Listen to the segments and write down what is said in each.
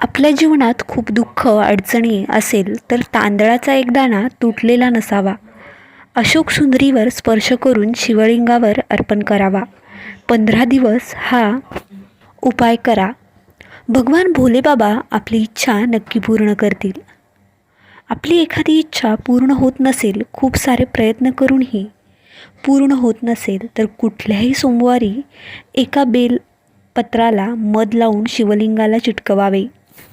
आपल्या जीवनात खूप दुःख अडचणी असेल तर तांदळाचा एक दाणा तुटलेला नसावा. अशोक सुंदरीवर स्पर्श करून शिवलिंगावर अर्पण करावा. पंधरा दिवस हा उपाय करा. भगवान भोलेबाबा आपली इच्छा नक्की पूर्ण करतील. आपली एखादी इच्छा पूर्ण होत नसेल खूप सारे प्रयत्न करूनही पूर्ण होत नसेल तर कुठल्याही सोमवारी एका बेल पत्राला मध लावून शिवलिंगाला चिटकवावे.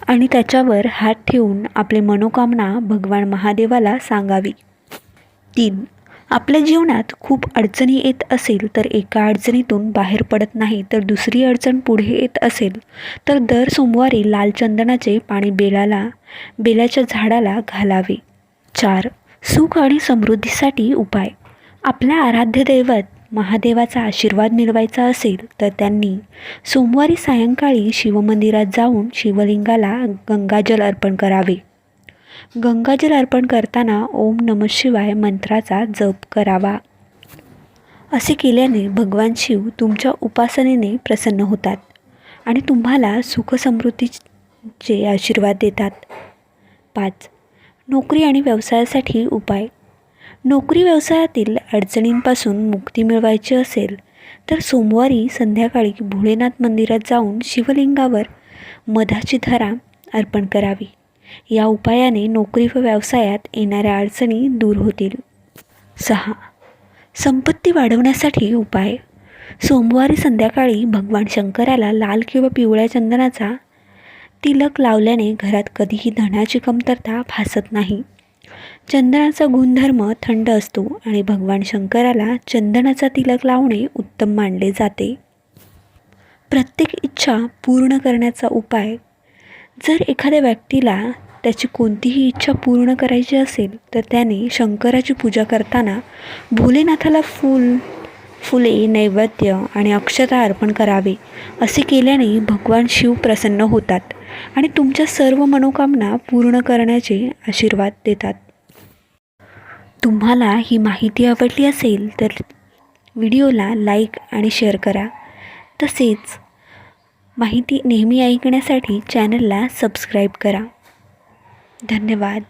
आणि त्याच्यावर हात ठेवून आपली मनोकामना भगवान महादेवाला सांगावी. तीन आपल्या जीवनात खूप अडचणी येत असेल तर एका अडचणीतून बाहेर पडत नाही तर दुसरी अडचण पुढे येत असेल तर दर सोमवारी लाल चंदनाचे पाणी बेलाला बेलाच्या झाडाला घालावे. चार सुख आणि समृद्धीसाठी उपाय. आपल्या आराध्य दैवत महादेवाचा आशीर्वाद मिळवायचा असेल तर त्यांनी सोमवारी सायंकाळी शिवमंदिरात जाऊन शिवलिंगाला गंगाजल अर्पण करावे. गंगाजल अर्पण करताना ओम नम शिवाय मंत्राचा जप करावा. असे केल्याने भगवान शिव तुमच्या उपासनेने प्रसन्न होतात आणि तुम्हाला सुखसमृद्धीचे आशीर्वाद देतात. पाच. नोकरी आणि व्यवसायासाठी उपाय. नोकरी व्यवसायातील अडचणींपासून मुक्ती मिळवायची असेल तर सोमवारी संध्याकाळी भोलेनाथ मंदिरात जाऊन शिवलिंगावर मधाची धरा अर्पण करावी. या उपायाने नोकरी व व्यवसायात येणाऱ्या अडचणी दूर होतील. सहा. संपत्ती वाढवण्यासाठी उपाय. सोमवारी संध्याकाळी भगवान शंकराला लाल किंवा पिवळ्या चंदनाचा तिलक लावल्याने घरात कधीही धनाची कमतरता भासत नाही. चंदनाचा गुणधर्म थंड असतो आणि भगवान शंकराला चंदनाचा तिलक लावणे उत्तम मानले जाते. प्रत्येक इच्छा पूर्ण करण्याचा उपाय. जर एखाद्या व्यक्तीला त्याची कोणतीही इच्छा पूर्ण करायची असेल तर त्याने शंकराची पूजा करताना भोलेनाथाला फूल फुले नैवेद्य आणि अक्षता अर्पण करावे असे केल्याने भगवान शिव प्रसन्न होतात. आणि तुमच्या सर्व मनोकामना पूर्ण करण्याचे आशीर्वाद देतात. तुम्हाला ही माहिती आवडली असेल तर व्हिडिओला लाईक आणि शेअर करा. तसेच माहिती नेहमी ऐकण्यासाठी चॅनलला सबस्क्राईब करा. धन्यवाद.